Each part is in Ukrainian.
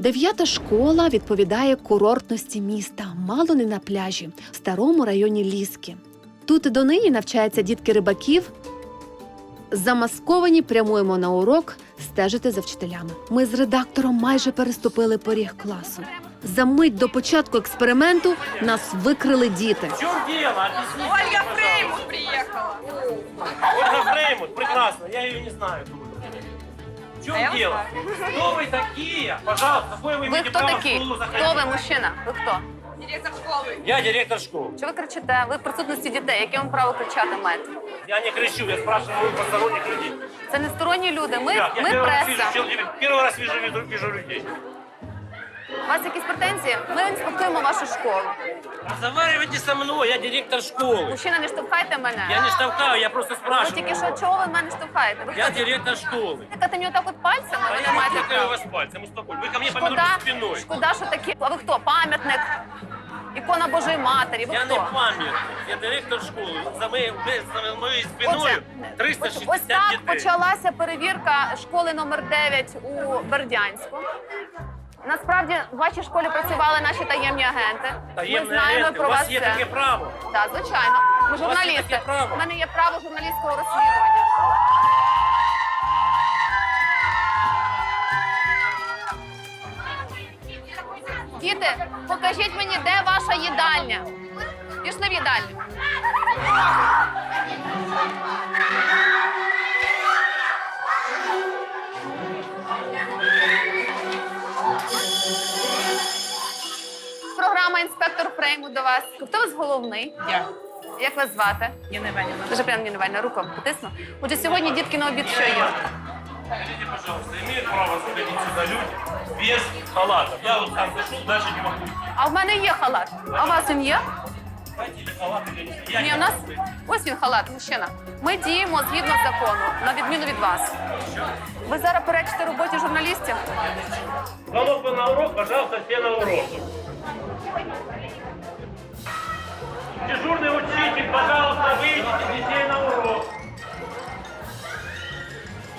Дев'ята школа відповідає курортності міста, мало не на пляжі, в старому районі Ліски. Тут і донині навчаються дітки рибаків. Замасковані прямуємо на урок стежити за вчителями. Ми з редактором майже переступили поріг класу. За мить до початку експерименту нас викрили діти. В чем дело? Объясните. Ольга. Фреймут приехала. Ольга Фреймут, прекрасно, я ее не знаю В чем А я вас дело? Кто вы такие? Пожалуйста, какое вы Ви имеете хто право в такий? школу заходить? Хто ви, мужчина? Ви хто? Директор школы. Я директор школы. Що ви кричите? Ви в присутності дітей. Яке вам право кричати маєте? Я не кричу, я спрашиваю у посторонних людей. Це не сторонні люди. Ми, Я, я ми первый, раз вижу, преса. человека- первый раз вижу, вижу, вижу людей. У вас якісь претензії? Ми інспектуємо вашу школу. Разговаривайте со мной, я директор школы. Мужчина, не штовхайте мене. Я не штовхаю, я просто Ви спрашиваю. тільки що чого ви мене штовхаєте? Ви Я хто? директор школы. Тикати мені отак от пальцами, ви не маєте Какая у права. вас пальцем, успокойте. Вы ко мне повернули Шкода, спиной. шкода, що такі. А ви хто? Пам'ятник? Ікона Божої Матері. Ви Я не хто? пам'ятник, я директор школи. За моєю, за моєю спиною Отже, 360 ось так дітей. почалася перевірка школи номер 9 у Бердянську. Насправді в вашій школі працювали наші таємні агенти. Таємне Ми знаємо агенти, про у вас вас є це. таке право. Так, звичайно. Ми вас є журналісти. таке право. У мене є право журналістського розслідування. Діти, покажіть мені, де ваша їдальня. Пішли в їдальню. Програма Фрейму до вас. Хто у вас головний? Я. Як вас звати? Ніна Іванівна. Дуже приємно, Ніна Іванівна, руку потисну. Отже, сьогодні дітки на обід що є? Скажите, пожалуйста, имеют право заходить сюда люди без халатов? Я вот сам зашел, дальше не могу. А в мене є халат. А у вас він є? Знаете, или халат, или не Я Ні, у нас могу. ось він халат, мужчина. Ми діємо згідно закону, на відміну від вас. Ви зараз перечите роботі журналістів? Звонок на урок, пожалуйста, все на урок. Дежурный учитель, пожалуйста, выйдите детей на урок.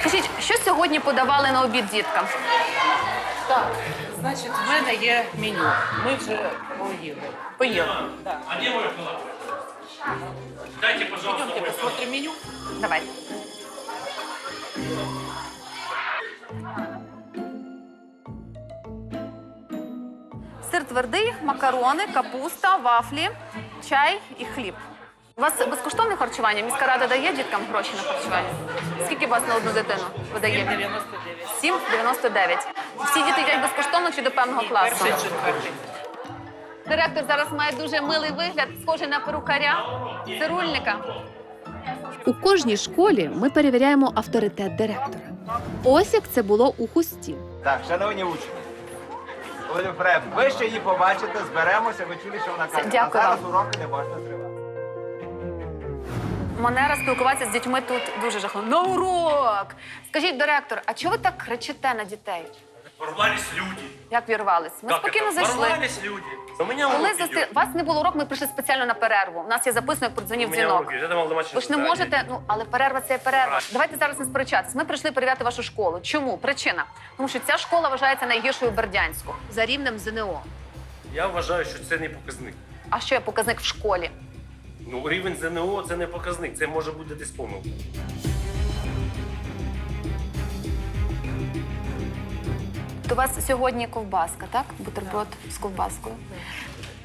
Скажіть, що сьогодні подавали на обід діткам? Так, значить, в мене є меню. Ми вже поїли. Поїли. А где мой халат? Дайте, пожалуйста, Йдемте мой посмотрим меню. Давайте. Твердий, макарони, капуста, вафлі, чай і хліб. У вас безкоштовне харчування? Міська рада дає діткам гроші на харчування? Скільки у вас на одну дитину видає? 7,99. Всі діти їдять безкоштовно чи до певного класу? Директор зараз має дуже милий вигляд, схожий на перукаря, цирульника. У кожній школі ми перевіряємо авторитет директора. Ось як це було у хусті. Так, шановні учні. Олю Фрем, ви ще її побачите, зберемося, ви чули, що вона каже. Дякую а зараз вам. уроки не можна зривати. Манера спілкуватися з дітьми тут дуже жахливо. На урок! Скажіть, директор, а чого ви так кричите на дітей? Ворвались люди. Як вірвались? Ми Как спокійно это? зайшли. Ворвались люди. У меня Коли урок засти... идет. Вас не було урок, ми прийшли спеціально на перерву. У нас є записано, як продзвонив У меня дзвінок. Ви ж не задание. можете, ну але перерва це є перерва. Правильно. Давайте зараз не сперечатись. Ми прийшли перевіряти вашу школу. Чому? Причина. Тому що ця школа вважається найгіршою в Бердянську за рівнем ЗНО. Я вважаю, що це не показник. А що є показник в школі? Ну, рівень ЗНО це не показник, це може бути десь помилка. У вас сьогодні ковбаска, так? Бутерброд з ковбаскою.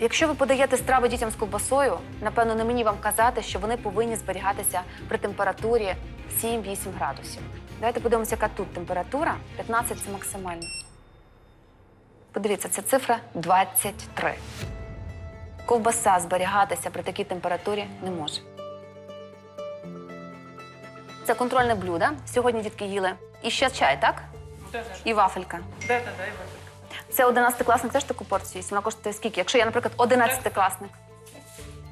Якщо ви подаєте страви дітям з ковбасою, напевно, не мені вам казати, що вони повинні зберігатися при температурі 7-8 градусів. Давайте подивимося, яка тут температура. 15 це максимально. Подивіться, це цифра 23. Ковбаса зберігатися при такій температурі не може. Це контрольне блюдо. Сьогодні дітки їли. І ще чай, так? Да, І вафелька. да, да, да, Іван. Це 11 класник теж таку порцію їсть? Вона коштує скільки? Якщо я, наприклад, 11 класник.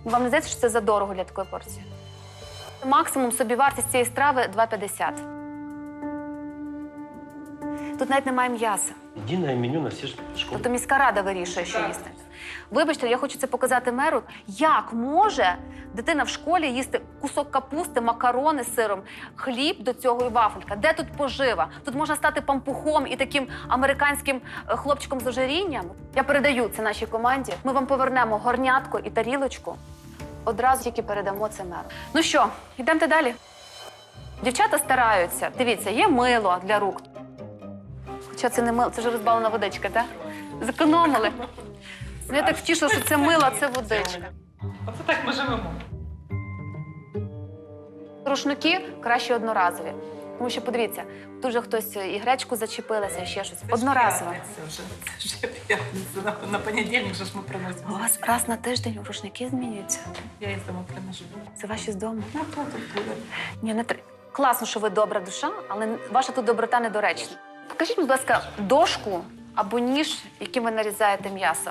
Вам не здається, що це задорого для такої порції? Максимум собівартість цієї страви 2,50. Тут навіть немає м'яса. Єдине меню на всі школи. Тобто міська рада вирішує, що їсти. Вибачте, я хочу це показати меру. Як може дитина в школі їсти кусок капусти, макарони з сиром, хліб до цього і вафелька? Де тут пожива? Тут можна стати пампухом і таким американським е, хлопчиком з ожирінням. Я передаю це нашій команді. Ми вам повернемо горнятку і тарілочку. Одразу тільки передамо це меру. Ну що, йдемте далі. Дівчата стараються. Дивіться, є мило для рук. Хоча це не мило, це вже розбавлена водичка, так? Зекономили. Ну, Я так втішила, що це мило, це водичка. Оце так ми живемо. Рушники краще одноразові. Тому що подивіться, тут же хтось і гречку зачепилася, і ще щось. Одноразово. Це вже, це вже п'ятниця. На, на понедільник же ж ми приносимо. У вас раз на тиждень рушники змінюються. Я із дому приношу. Це ваші з дому. Ну, то тут буде. Ні, не тр... Класно, що ви добра душа, але ваша тут доброта недоречна. Покажіть, будь ласка, дошку або ніж, яким ви нарізаєте м'ясо.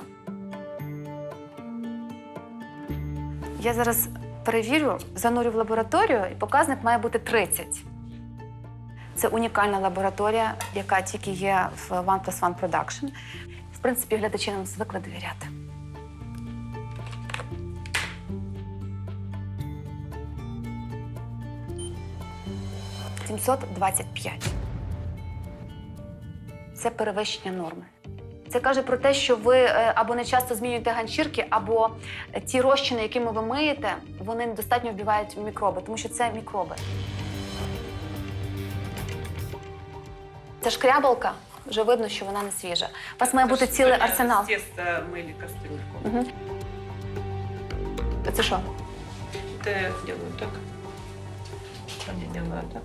Я зараз перевірю, занурю в лабораторію, і показник має бути 30. Це унікальна лабораторія, яка тільки є в One Plus One Production. В принципі, глядачі нам звикли довіряти. – 725. Це перевищення норми. Це каже про те, що ви е, або не часто змінюєте ганчірки, або ті розчини, якими ви миєте, вони недостатньо вбивають мікроби, тому що це мікроби. Це шкрябалка, вже видно, що вона не свіжа. У вас має бути цілий арсенал. Мили кастрюльку. Угу. Це що? Це делаю так.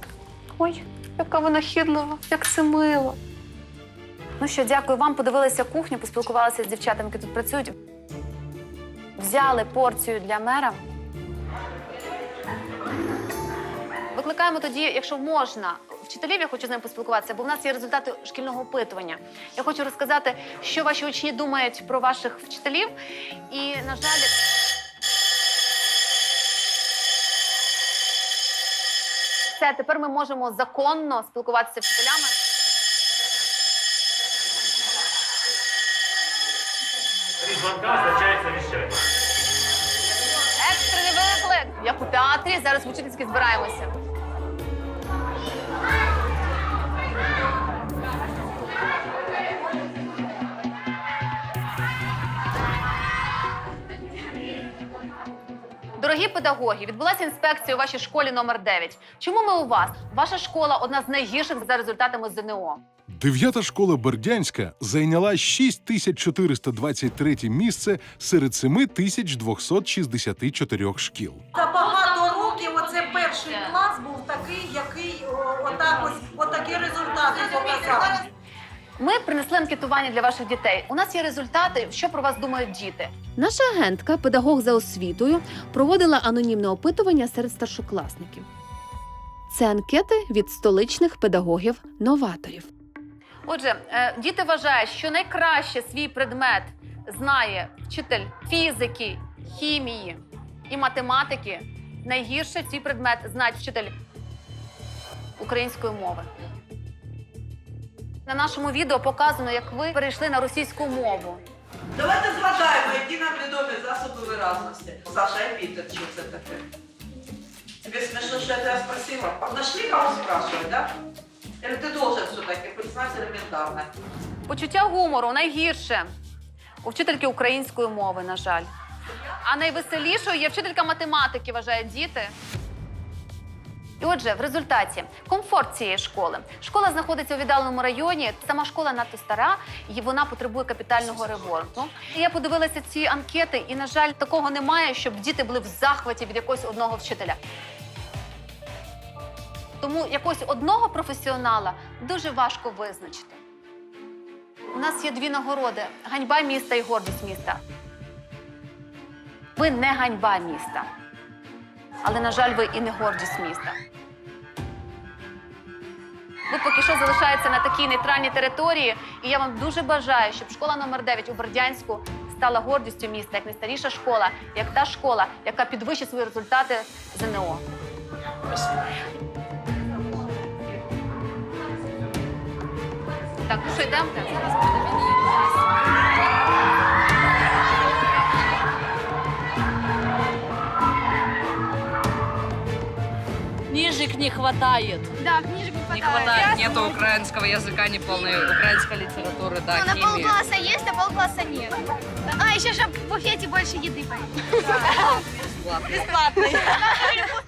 Ой, яка вона хідлива, як це мило. Ну що, дякую вам. Подивилися кухню, поспілкувалися з дівчатами, які тут працюють. Взяли порцію для мера. Викликаємо тоді, якщо можна, вчителів, я хочу з ними поспілкуватися, бо в нас є результати шкільного опитування. Я хочу розказати, що ваші учні думають про ваших вчителів. І, на жаль, все, тепер ми можемо законно спілкуватися з вчителями. Три звонка означает. Екстрений виклик! Як у театрі, зараз в учительській збираємося. Дорогі педагоги, відбулася інспекція у вашій школі номер 9. Чому ми у вас? Ваша школа одна з найгірших за результатами ЗНО. Дев'ята школа Бердянська зайняла 6423 місце серед 7264 шкіл. За багато років оце перший клас був такий, який о, отак ось отакі результати показав. Ми принесли анкетування для ваших дітей. У нас є результати, що про вас думають діти. Наша агентка, педагог за освітою, проводила анонімне опитування серед старшокласників. Це анкети від столичних педагогів-новаторів. Отже, е, діти вважають, що найкраще свій предмет знає вчитель фізики, хімії і математики. Найгірше свій предмет знає вчитель української мови. На нашому відео показано, як ви перейшли на російську мову. Давайте згадаємо, які нам відомі засоби виразності. Саша, епітет, що це таке? Тебе смешно, что я тебя спросила? Нашли кого спрашивать, да? Или ты должен все-таки признать элементарно? Почуття гумору найгірше у вчительки української мови, на жаль. А найвеселішою є вчителька математики, вважають діти. І отже, в результаті комфорт цієї школи. Школа знаходиться у віддаленому районі. Сама школа надто стара, і вона потребує капітального ремонту. Я подивилася ці анкети, і, на жаль, такого немає, щоб діти були в захваті від якогось одного вчителя. Тому якогось одного професіонала дуже важко визначити. У нас є дві нагороди: ганьба міста і гордість міста. Ви не ганьба міста. Але, на жаль, ви і не гордість міста. Ви поки що залишаєтеся на такій нейтральній території, і я вам дуже бажаю, щоб школа номер 9 у Бердянську стала гордістю міста, як найстаріша школа, як та школа, яка підвищить свої результати ЗНО. так, що йдемо? Книжек не хватает. Да, книжек не Не хватает. Нет Я украинского языка, не полной украинской литературы, да, Ну, на химии. полкласса есть, а полкласса нет. А, еще же в буфете больше еды поедет. Бесплатно. Бесплатно.